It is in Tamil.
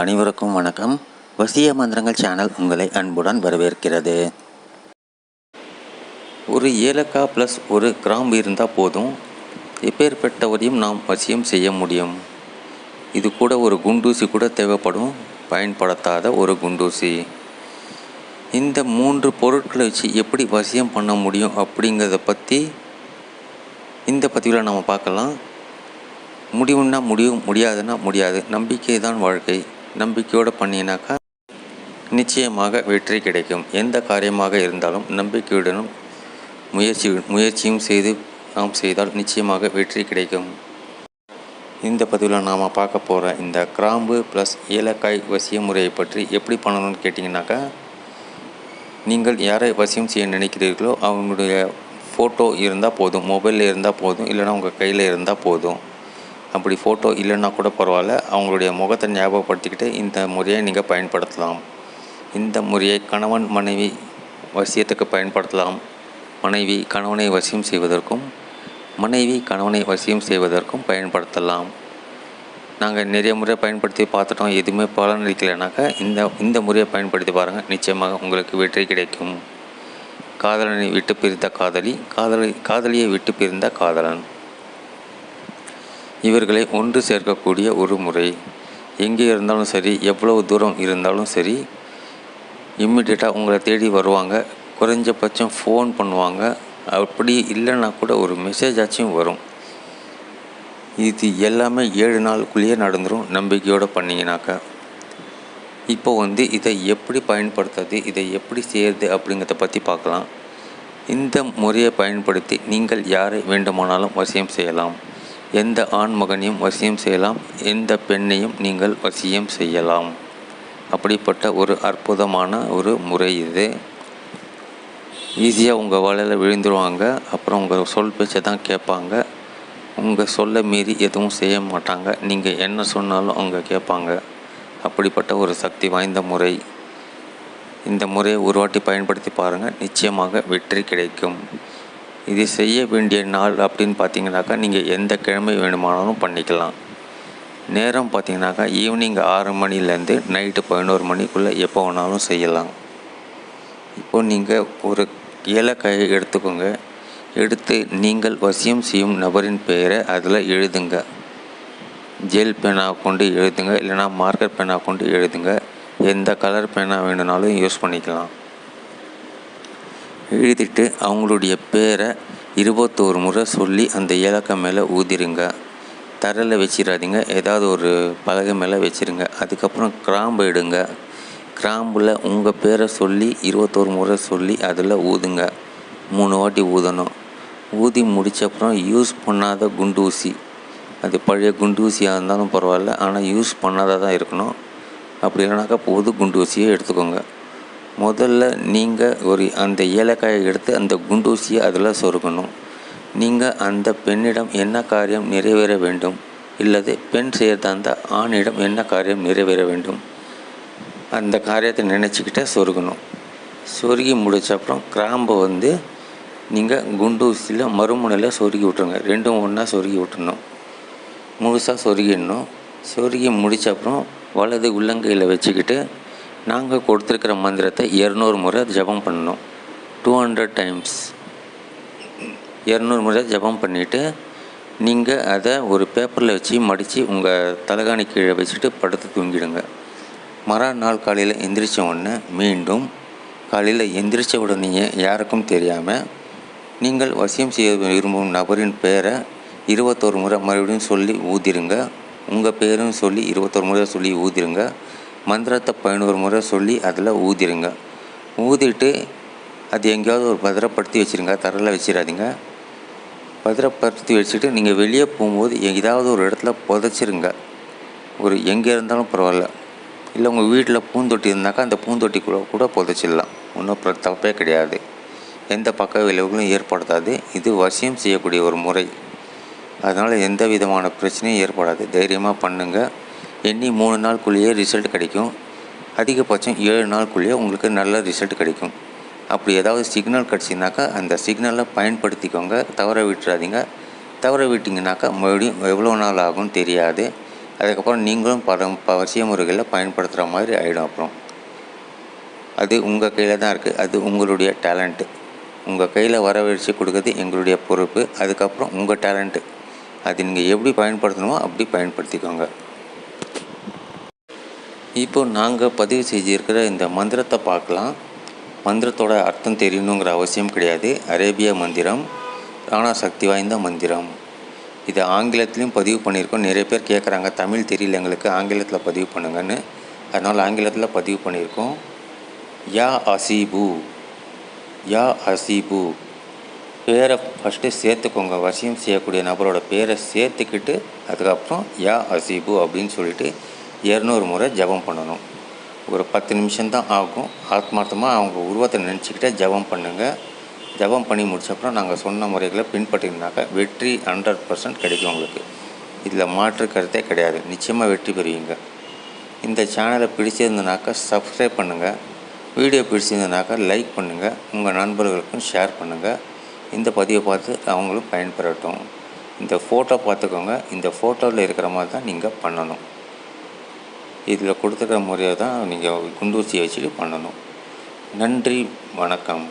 அனைவருக்கும் வணக்கம். வசிய மந்திரங்கள் சேனல் உங்களை அன்புடன் வரவேற்கிறது. ஒரு ஏலக்காய் ப்ளஸ் ஒரு கிராம்பு இருந்தால் போதும். எப்பேற்பட்டவரையும் நாம் வசியம் செய்ய முடியும். இது கூட ஒரு குண்டூசி கூட தேவைப்படும். பயன்படுத்தாத ஒரு குண்டூசி. இந்த மூன்று பொருட்களை வச்சு எப்படி வசியம் பண்ண முடியும் அப்படிங்கிறத பற்றி இந்த பதிவில் நம்ம பார்க்கலாம். முடியும்னா முடியும் முடியாதுன்னா முடியாது. நம்பிக்கை தான் வாழ்க்கை. நம்பிக்கையோடு பண்ணினாக்கா நிச்சயமாக வெற்றி கிடைக்கும். எந்த காரியமாக இருந்தாலும் நம்பிக்கையுடனும் முயற்சி முயற்சியும் செய்து நாம் செய்தால் நிச்சயமாக வெற்றி கிடைக்கும். இந்த பதிவில் நாம் பார்க்க போகிற இந்த கிராம்பு ப்ளஸ் ஏலக்காய் வசிய முறையை பற்றி எப்படி பண்ணணும்னு கேட்டிங்கனாக்கா நீங்கள் யாரை வசியம் செய்ய நினைக்கிறீர்களோ அவங்களுடைய ஃபோட்டோ இருந்தால் போதும் மொபைலில் இருந்தால் போதும் இல்லைனா உங்கள் கையில் இருந்தால் போதும். அப்படி ஃபோட்டோ இல்லைன்னா கூட பரவாயில்ல. அவங்களுடைய முகத்தை ஞாபகப்படுத்திக்கிட்டு இந்த முறையை நீங்கள் பயன்படுத்தலாம். இந்த முறையை கணவன் மனைவி வசியத்துக்கு பயன்படுத்தலாம். மனைவி கணவனை வசியம் செய்வதற்கும் மனைவி கணவனை வசியம் செய்வதற்கும் பயன்படுத்தலாம். நாங்கள் நிறைய முறை பயன்படுத்தி பார்த்துட்டோம். எதுவுமே பலன் அளிக்கலைனாக்கா இந்த இந்த முறையை பயன்படுத்தி பாருங்கள் நிச்சயமாக உங்களுக்கு வெற்றி கிடைக்கும். காதலனை விட்டு பிரிந்த காதலி காதலி காதலியை விட்டு பிரிந்த காதலன். இவர்களை ஒன்று சேர்க்கக்கூடிய ஒரு முறை. எங்கே இருந்தாலும் சரி எவ்வளவு தூரம் இருந்தாலும் சரி இம்மிடியட்டாக உங்களை தேடி வருவாங்க. குறைஞ்சபட்சம் ஃபோன் பண்ணுவாங்க. அப்படி இல்லைன்னா கூட ஒரு மெசேஜாச்சும் வரும். இது எல்லாமே ஏழு நாளுக்குள்ளேயே நடந்துடும் நம்பிக்கையோடு பண்ணிங்கனாக்கா இப்போ வந்து இதை எப்படி பயன்படுத்துறது இதை எப்படி செய்கிறது அப்படிங்கிறத பற்றி பார்க்கலாம். இந்த முறையை பயன்படுத்தி நீங்கள் யாரை வேண்டுமானாலும் வசியம் செய்யலாம். எந்த ஆண் மகனையும் வசியம் செய்யலாம் எந்த பெண்ணையும் நீங்கள் வசியம் செய்யலாம். அப்படிப்பட்ட ஒரு அற்புதமான ஒரு முறை இது. ஈஸியாக உங்கள் வலையில் விழுந்துருவாங்க. அப்புறம் உங்கள் சொல் பேச்சை தான் கேட்பாங்க. உங்கள் சொல்ல மீறி எதுவும் செய்ய மாட்டாங்க. நீங்கள் என்ன சொன்னாலும் அவங்க கேட்பாங்க. அப்படிப்பட்ட ஒரு சக்தி வாய்ந்த முறை. இந்த முறையை ஒரு வாட்டி பயன்படுத்தி பாருங்கள் நிச்சயமாக வெற்றி கிடைக்கும். இது செய்ய வேண்டிய நாள் அப்படின்னு பார்த்தீங்கன்னாக்கா நீங்கள் எந்த கிழமை வேணுமானாலும் பண்ணிக்கலாம். நேரம் பார்த்தீங்கன்னாக்கா ஈவினிங் ஆறு மணிலேருந்து நைட்டு பதினோரு மணிக்குள்ளே எப்போ வேணாலும் செய்யலாம். இப்போ நீங்கள் ஒரு ஏலக்காயை எடுத்துக்கோங்க. எடுத்து நீங்கள் வசியம் செய்யும் நபரின் பெயரை அதில் எழுதுங்க. ஜெல் பேனா கொண்டு எழுதுங்க. இல்லைனா மார்க்கர் பேனா கொண்டு எழுதுங்க. எந்த கலர் பேனா வேணுனாலும் யூஸ் பண்ணிக்கலாம். எழுதிட்டு அவங்களுடைய பேரை இருபத்தோரு முறை சொல்லி அந்த ஏலக்காய் மேலே ஊதிருங்க. தரையில் வச்சிடாதீங்க. ஏதாவது ஒரு பலகை மேலே வச்சிருங்க. அதுக்கப்புறம் கிராம்பு எடுங்க. கிராம்பில் உங்கள் பேரை சொல்லி இருபத்தோரு முறை சொல்லி அதில் ஊதுங்க. மூணு வாட்டி ஊதணும். ஊதி முடிச்சப்புறம் யூஸ் பண்ணாத குண்டூசி. அது பழைய குண்டூசியாக இருந்தாலும் பரவாயில்ல. ஆனால் யூஸ் பண்ணாத தான் இருக்கணும். அப்படி இல்லைனாக்கா புது குண்டூசியை எடுத்துக்கோங்க. முதல்ல நீங்கள் ஒரு அந்த ஏலக்காயை எடுத்து அந்த குண்டூசியை அதில் சொருகணும். நீங்கள் அந்த பெண்ணிடம் என்ன காரியம் நிறைவேற வேண்டும்? இல்லது பெண் செய்கிறதா இருந்தால் ஆணிடம் என்ன காரியம் நிறைவேற வேண்டும்? அந்த காரியத்தை நினச்சிக்கிட்டே சொருகணும். சொருகி முடிச்ச அப்புறம் கிராம்பை வந்து நீங்கள் குண்டூசியில் மறுமுனையில் சொருகி விட்ருங்க ரெண்டும் ஒன்றா சொருகி விட்டுணும் முழுசாக சொருகிடணும். சொருகி முடித்த அப்புறம் வலது உள்ளங்கையில் வச்சுக்கிட்டு நாங்கள் கொடுத்துருக்கிற மந்திரத்தை இரநூறு முறை ஜபம் பண்ணணும். டூ ஹண்ட்ரட் டைம்ஸ் இரநூறு முறை ஜபம் பண்ணிவிட்டு நீங்கள் அதை ஒரு பேப்பரில் வச்சு மடித்து உங்கள் தலைகாணி கீழே வச்சுட்டு படுத்து தூங்கிடுங்க. மறுநாள் காலையில் எந்திரிச்ச உடனே மீண்டும் காலையில் எந்திரிச்ச உடனேயே யாருக்கும் தெரியாமல் நீங்கள் வசியம் செய்ய விரும்பும் நபரின் பெயரை இருபத்தோரு முறை மறுபடியும் சொல்லி ஊதிருங்க. உங்கள் பேரும் சொல்லி இருபத்தோரு முறை சொல்லி ஊதிருங்க. மந்திரத்தை பதினோரு முறை சொல்லி அதில் ஊதிருங்க. ஊதிட்டு அது எங்கேயாவது ஒரு பத்திரப்படுத்தி வச்சுருங்க. தரையில் வச்சிடாதீங்க பத்திரப்படுத்தி வச்சுட்டு நீங்கள் வெளியே போகும்போது ஏதாவது ஒரு இடத்துல புதைச்சிருங்க. ஒரு எங்கே இருந்தாலும் பரவாயில்ல. இல்லை உங்கள் வீட்டில் பூந்தொட்டி இருந்தாக்கா அந்த பூந்தொட்டிக்குள்ளே கூட புதைச்சிடலாம். ஒன்றும் தப்பே கிடையாது. எந்த பக்க விளைவுகளும் ஏற்படுத்தாது இது வசியம் செய்யக்கூடிய ஒரு முறை. அதனால் எந்த விதமான பிரச்சனையும் ஏற்படாது. தைரியமாக பண்ணுங்கள் எண்ணி மூணு நாளுக்குள்ளேயே ரிசல்ட் கிடைக்கும். அதிகபட்சம் ஏழு நாளுக்குள்ளேயே உங்களுக்கு நல்ல ரிசல்ட் கிடைக்கும். அப்படி ஏதாவது சிக்னல் கிடச்சினாக்கா அந்த சிக்னலை பயன்படுத்திக்கோங்க. தவற விட்டுறாதீங்க. தவற விட்டிங்கனாக்கா மறுபடியும் எவ்வளோ நாள் ஆகும் தெரியாது. அதுக்கப்புறம் நீங்களும் பல அவசிய முறைகளில் பயன்படுத்துகிற மாதிரி ஆகிடும் அப்புறம். அது உங்கள் கையில் தான் இருக்குது அது உங்களுடைய டேலண்ட்டு உங்கள் கையில் வரவழைச்சி கொடுக்குறது எங்களுடைய பொறுப்பு. அதுக்கப்புறம் உங்கள் டேலண்ட்டு அது நீங்கள் எப்படி பயன்படுத்தணுமோ அப்படி பயன்படுத்திக்கோங்க. இப்போ நாங்கள் பதிவு செஞ்சுருக்கிற இந்த மந்திரத்தை பார்க்கலாம். மந்திரத்தோட அர்த்தம் தெரியணுங்கிற அவசியம் கிடையாது. அரேபிய மந்திரம் ஆனால் சக்தி வாய்ந்த மந்திரம். இது ஆங்கிலத்துலேயும் பதிவு பண்ணியிருக்கோம். நிறைய பேர் கேட்குறாங்க தமிழ் தெரியல எங்களுக்கு ஆங்கிலத்தில் பதிவு பண்ணுங்கன்னு. அதனால் ஆங்கிலத்தில் பதிவு பண்ணியிருக்கோம். யா அசீபு யா அசீபு. பேரை ஃபஸ்ட்டு சேர்த்துக்கோங்க. வசியம் செய்யக்கூடிய நபரோட பேரை சேர்த்துக்கிட்டு அதுக்கப்புறம் யா அசீபு அப்படின்னு சொல்லிட்டு இரநூறு முறை ஜெபம் பண்ணணும். ஒரு பத்து நிமிஷம்தான் ஆகும். ஆத்மார்த்தமாக அவங்க உருவத்தை நினச்சிக்கிட்டே ஜெபம் பண்ணுங்கள் ஜெபம் பண்ணி முடிச்சப்புறம் நாங்கள் சொன்ன முறைகளை பின்பற்றினாக்கா வெற்றி ஹண்ட்ரட் பர்சன்ட் கிடைக்கும் உங்களுக்கு. இதில் மாற்று கருத்தே கிடையாது. நிச்சயமாக வெற்றி பெறுவீங்க. இந்த சேனலை பிடிச்சிருந்தனாக்கா சப்ஸ்கிரைப் பண்ணுங்கள் வீடியோ பிடிச்சிருந்தனாக்கா லைக் பண்ணுங்கள் உங்கள் நண்பர்களுக்கும் ஷேர் பண்ணுங்கள் இந்த பதிவை பார்த்து அவங்களும் பயன்பெறட்டும். இந்த ஃபோட்டோ பார்த்துக்கோங்க. இந்த ஃபோட்டோவில் இருக்கிற மாதிரி தான் நீங்கள் பண்ணணும். இதில் கொடுத்துருக்க முறையை தான் நீங்கள் குண்டூசியை வச்சுட்டு பண்ணணும். நன்றி வணக்கம்.